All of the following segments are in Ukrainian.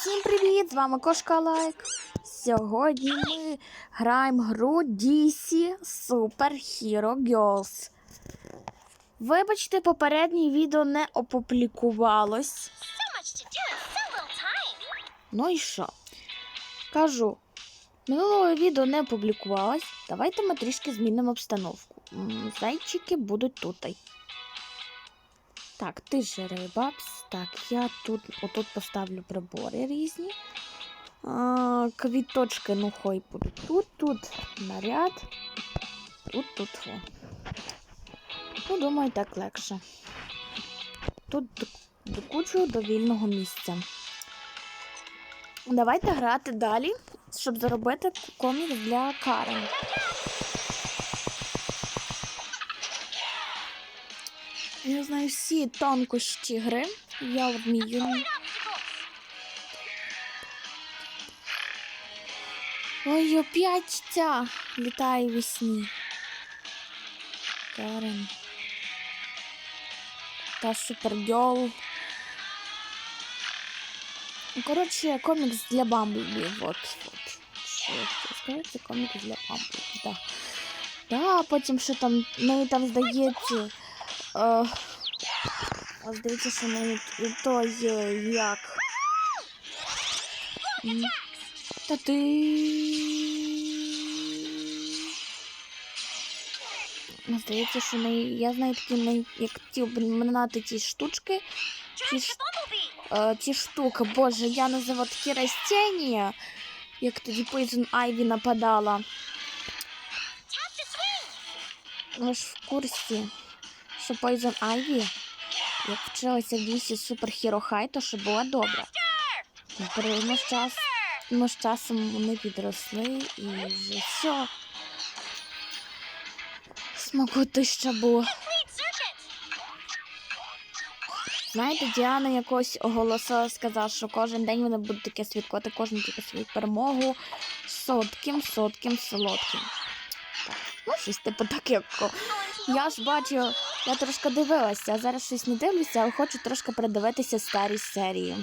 Всім привіт! З вами Кошка Лайк. Сьогодні ми граємо гру DC Super Hero Girls. Вибачте, попереднє відео не опублікувалось. Ну і що? Кажу, минулого відео не опублікувалось. Давайте ми трішки змінимо обстановку. Зайчики будуть тут. Так, ти ж рибапс. Так, я тут отут поставлю прибори різні. А, квіточки, ну хай будуть тут, тут наряд. Тут, тут. О. Ну, думаю, так легше. Тут до- докучу до вільного місця. Давайте грати далі, щоб заробити комікс для Карен. Я знаю всі тонкощі гри. Я вмію. Ой, опять ця літає у вісні. Карен. Та супергерл. Ну, Коротше, комікс для Бамблбі. Вот, вот. Що сказати, комікс для Бамблбі, да. Да, потім що там, ну і там здається. Е, а здається, що навіть і той е, як. Та ти. Здається, що не... я знаю такі не... як ті обминати ті штучки. Ті, ш... е, ті штуки, боже, я називаю такі растіння, як тоді Poison Ivy нападала. Ви ж в курсі, що Poison Ivy, як вчилася в лісі Супер Hero High, то що була добра. Ну, переймо з час, ну, з часом вони підросли і вже все. Смакоти ще було. Знаєте, Діана якось оголосила, сказала, що кожен день вони будуть таке святкувати, кожен тільки свою перемогу сотким, сотким, солодким. Так, ну, щось типу таке. Я ж бачу, я трошки дивилася, а зараз щось не дивлюся, але хочу трошки передивитися старі серії.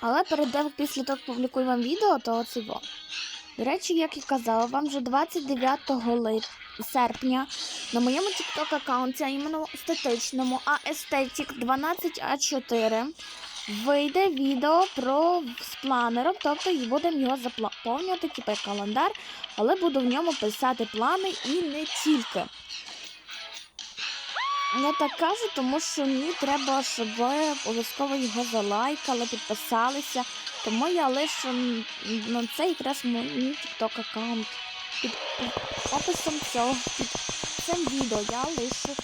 Але перед після того, як публікую вам відео, то оце во. До речі, як і казала, вам вже 29 лип... серпня на моєму TikTok аккаунті, а іменно статичному Aesthetic 12А4 вийде відео про з планером, тобто будемо його заповнювати, типу календар, але буду в ньому писати плани і не тільки. Я так кажу, тому що мені треба, щоб ви обов'язково його залайкали, підписалися. Тому я лишу на це якраз мій TikTok аккаунт. Під описом цього під цим відео я лишу.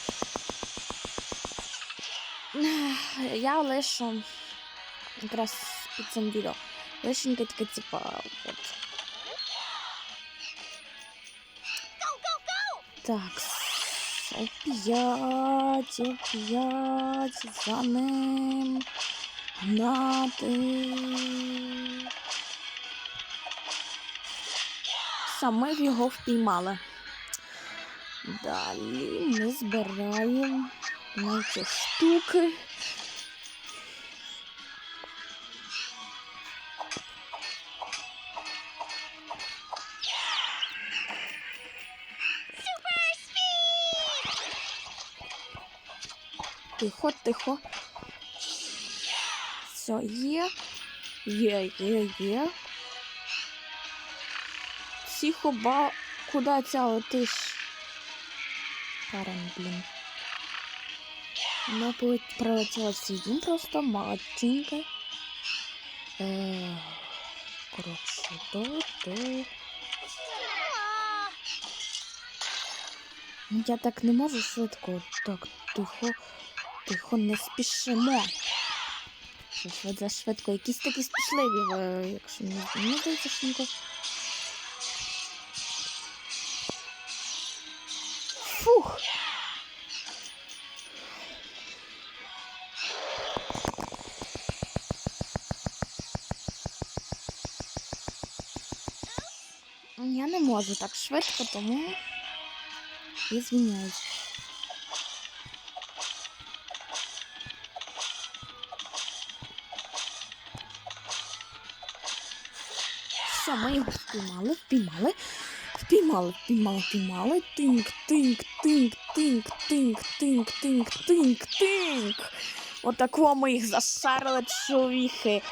Я лишу якраз під цим відео. Лишеньке таке, типа, от. Так, оп'ять, оп'ять, за ним гнати. Саме його впіймали. Далі ми збираємо на ці штуки. Тихо, тихо. Все, є. Є, є, є. Тихо, ба. Куда ця летиш? Карен, блін. Вона пролетіла свій дім просто молодчинка. Е, коротше, до. Aw. Ну, Я так не можу швидко. Так, тихо, тихо, не спішимо. Що ж ви за швидко? Якісь такі спішливі, якщо не мені здається, що. Фух. Я не можу так швидко, тому Я звиняюсь. Все, ми його впіймали, впіймали, впіймали, впіймали, впіймали. Тинк, тинк, тинк, тинк, тинк, тинк, тинк, тинк, тинк. Отако ми їх зашарили чоловіки.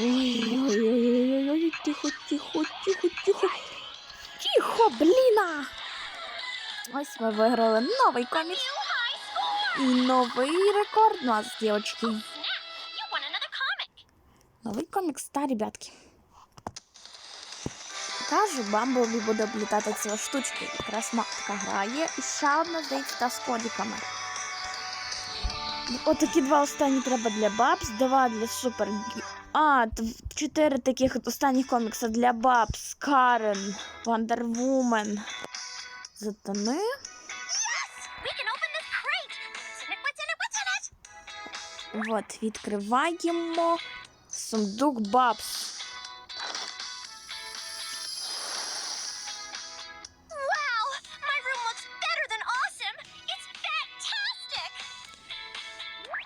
Ой-ой-ой, тихо, тихо, тихо, тихо. Тихо, бліна! Ось ми виграли новий комікс і новий рекорд у нас, дівчатки. Новий комікс, та, ребятки. Кажу, Бамблбі буде облітати ці штучки. Якраз ма- така грає. І ще одна, здається, та з кодиками. Отакі два останні треба для Бабс, два для Супер. А, чотири таких от останніх комікса для Бабс, Карен, Вандервумен. Затани. We can open this crate. What's in it? What's in it? What's in it? От, відкриваємо сундук Бабс.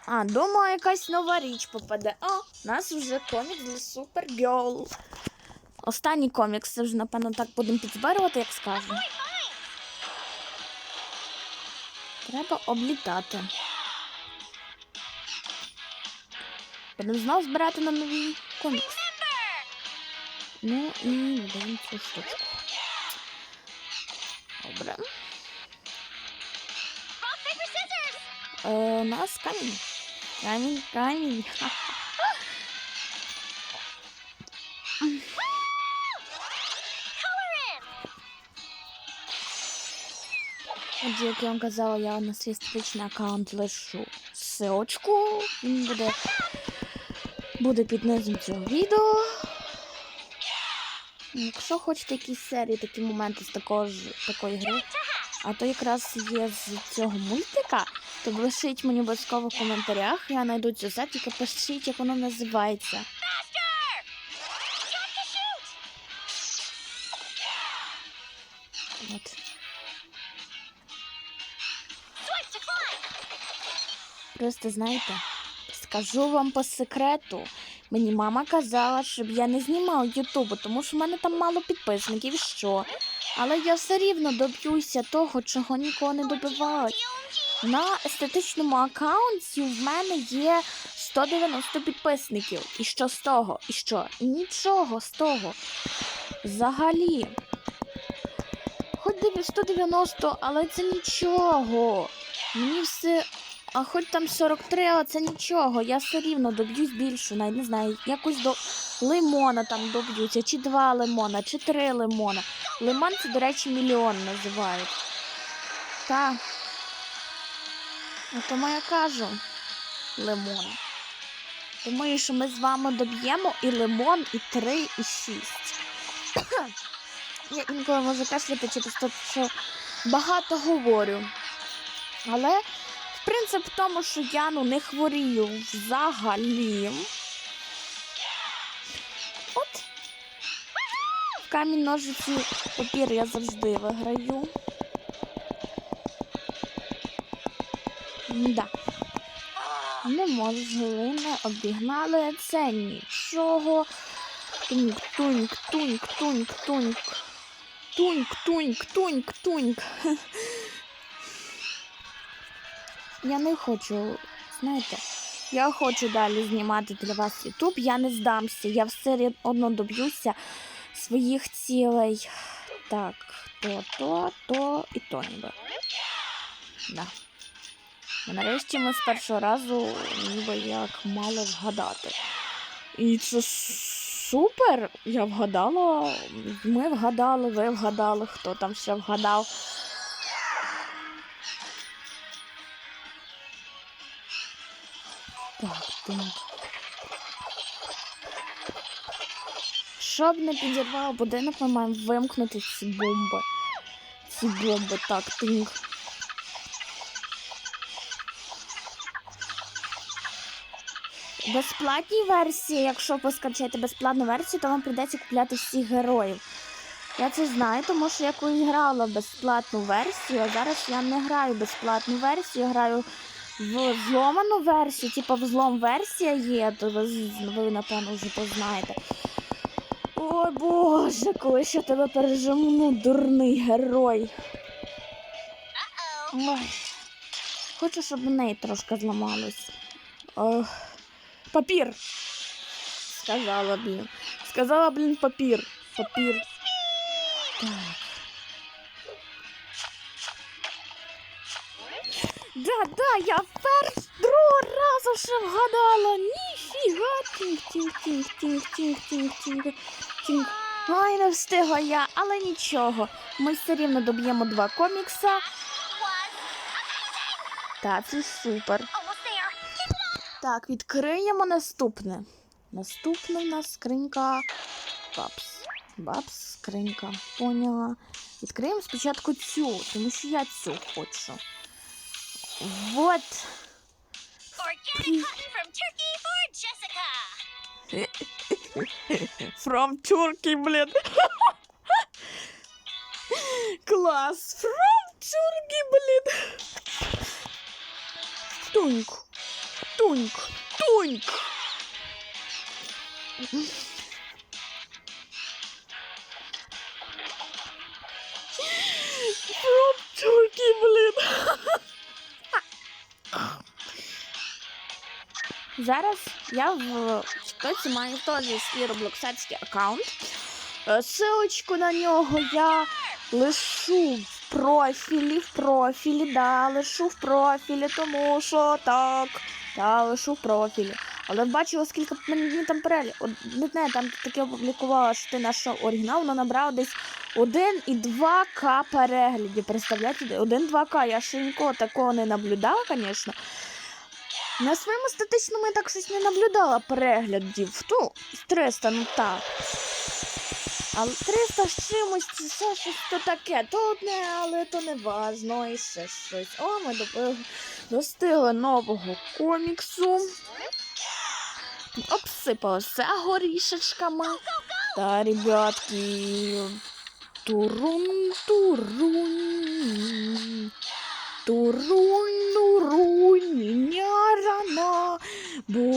А, думаю, якась нова річ попаде. О, у нас вже комікс для Супергерл. Останній комікс, це вже, напевно, так будемо підзбирувати, як fine. Треба облітати. Будемо знову збирати на новий комікс. Ну і додаємо цю штучку. Добре. Е, у нас камінь. Камінь, камінь. Отже, як я вам казала, я на свій статичний аккаунт лишу ссылочку. Він буде, буде під низом цього відео. Якщо хочете якісь серії, такі моменти з такого ж, такої гри, а то якраз є з цього мультика, то лишіть мені обов'язково в коментарях, я знайду цю set, тільки пишіть, як воно називається. Просто знаєте, скажу вам по секрету. Мені мама казала, щоб я не знімав Ютубу, тому що в мене там мало підписників, що. Але я все рівно доб'юся того, чого нікого не добивалась. OMG. На естетичному аккаунті в мене є 190 підписників. І що з того? І що? Нічого з того. Взагалі. Хоч диві- 190, але це нічого. Мені все. А хоч там 43, але це нічого. Я все рівно доб'юсь більше, навіть не знаю, якось до лимона там доб'юся, чи два лимона, чи три лимона. Лимон це, до речі, мільйон називають. Так. А тому я кажу лимон. Думаю, що ми з вами доб'ємо і лимон, і 3, і 6. Я інколи можу кашляти через те, що багато говорю. Але принцип в тому, що я ну, не хворію взагалі. От. В камінь ножиці папір я завжди виграю. Да. Не можу глини обігнали це нічого. Туньк, туньк, туньк, туньк, туньк. Туньк, туньк, туньк, туньк. Я не хочу, знаєте, я хочу далі знімати для вас Ютуб, я не здамся, я все одно доб'юся своїх цілей. Так, то, то, то і то ніби. Да. І нарешті ми з першого разу ніби як мали вгадати. І це супер! Я вгадала. Ми вгадали, ви вгадали, хто там ще вгадав. Так, так. Щоб не підірвав будинок, ми маємо вимкнути ці бомби. Ці бомби, так, тинк. Безплатній версії, якщо ви скачаєте безплатну версію, то вам прийдеться купляти всіх героїв. Я це знаю, тому що я колись грала безплатну версію, а зараз я не граю безплатну версію, граю в зломану версію, типу взлом версія є, то ви, ви напевно вже познаєте. Ой боже, коли я тебе переживу, ну, дурний герой. Ой. Хочу, щоб у неї трошки зламалось. Ох. Папір. Сказала, блін. Сказала, блін, папір. Папір. Так. Да, да, я перш другого разу ще вгадала. Ніфіга. Тінг, тінг. Не встигла я, але нічого. Ми все рівно доб'ємо два комікса. Та це супер. Так, відкриємо наступне. Наступна в нас скринька Бабс. Бабс, скринька. Поняла. Відкриємо спочатку цю, тому що я цю хочу. Вот. Organic cotton from Turkey for Jessica. From Turkey, блін. Клас. From Turkey, блін. Туньк. Туньк. Туньк. Зараз я в Тіктоці маю теж свій роблоксацький аккаунт. Е, Силочку на нього я лишу в профілі, в профілі, да, лишу в профілі, тому що так. Да, лишу в профілі. Але бачила, скільки мені там перелік. Одне там таке опублікувала, що ти наш оригінал, воно набрав десь 1 і 2К переглядів. Представляєте, 1-2К. Я ще нікого такого не наблюдала, звісно. На своєму статичному я так щось не наблюдала переглядів. Ну, з 300, ну так. Але 300 з чимось, це ще щось то таке. То одне, але то не важно. І ще щось. О, ми достигли нового коміксу. Обсипалося горішечками. Та, ребятки. Турун, турун. Турун, турун, рана. Бу.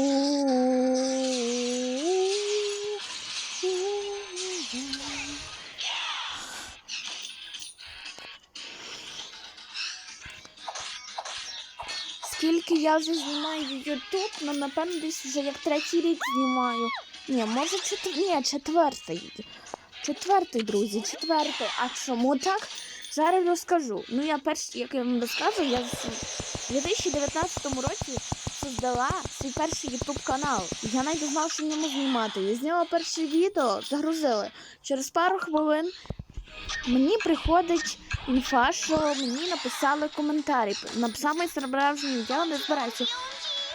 Скільки я вже знімаю YouTube, ну напевно десь вже як третій рік знімаю. Ні, може четвер... Ні, четвертий. Четвертий, друзі, четвертий. А чому так? Зараз розкажу. Ну я перш, як я вам розкажу, я в 2019 році создала свій перший YouTube канал. Я навіть знав, що в ньому знімати. Я зняла перше відео, загрузили. Через пару хвилин мені приходить інфа, що мені написали коментарі. Написав мій справжній, я не збираюся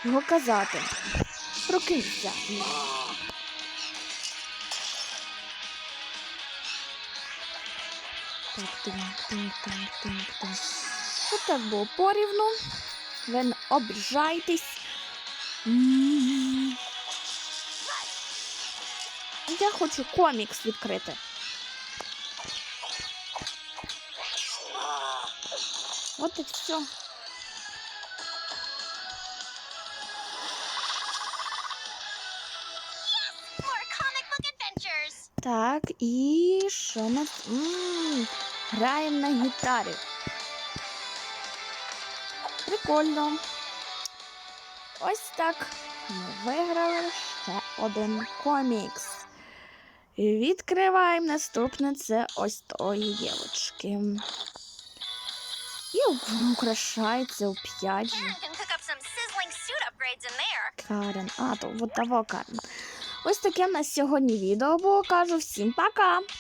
його казати. Прокинься. От так було порівну. Ви не обіжайтесь. Я хочу комікс відкрити. От і все. Так, і що у нас? М, Граємо на гітарі. Прикольно. Ось так. Ми виграли ще один комікс. І Відкриваємо наступне це ось тої дівочки. І украшається у 5 же. Karen can cook up some sizzling suit upgrades in there. Карен. А, то от того Карен. Ось таке в нас сьогодні відео було. Кажу всім пока!